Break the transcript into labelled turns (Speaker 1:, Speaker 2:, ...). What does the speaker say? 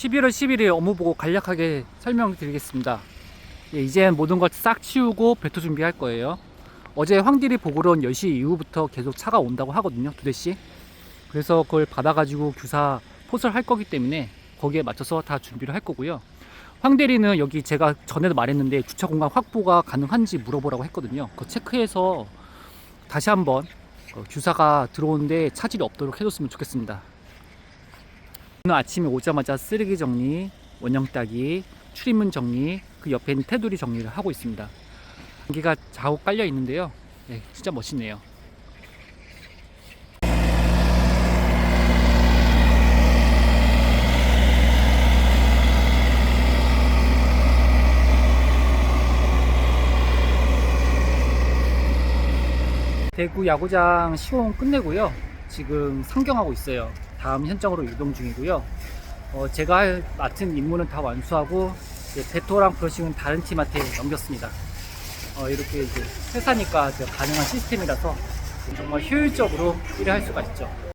Speaker 1: 11월 11일 업무 보고 간략하게 설명드리겠습니다. 예, 이제 모든 걸 싹 치우고 배토 준비할 거예요. 어제 황딜이 보고론 10시 이후부터 계속 차가 온다고 하거든요. 두 대씩. 그래서 그걸 받아가지고 규사 포설 할 거기 때문에 거기에 맞춰서 다 준비를 할 거고요. 황대리는 여기 제가 전에도 말했는데 주차 공간 확보가 가능한지 물어보라고 했거든요. 그거 체크해서 다시 한번 어, 규사가 들어오는데 차질이 없도록 해줬으면 좋겠습니다. 오늘 아침에 오자마자 쓰레기 정리, 원형 따기, 출입문 정리, 그 옆에 있는 테두리 정리를 하고 있습니다. 전기가 자욱 깔려 있는데요. 네, 진짜 멋있네요. 대구 야구장 시공 끝내고요. 지금 상경하고 있어요. 다음 현장으로 이동 중이고요. 어, 제가 할- 맡은 임무는 다 완수하고 베토랑 브러싱은 다른 팀한테 넘겼습니다. 어, 이렇게 이제 회사니까 가능한 시스템이라서 정말 효율적으로 일을 할 수가 있죠.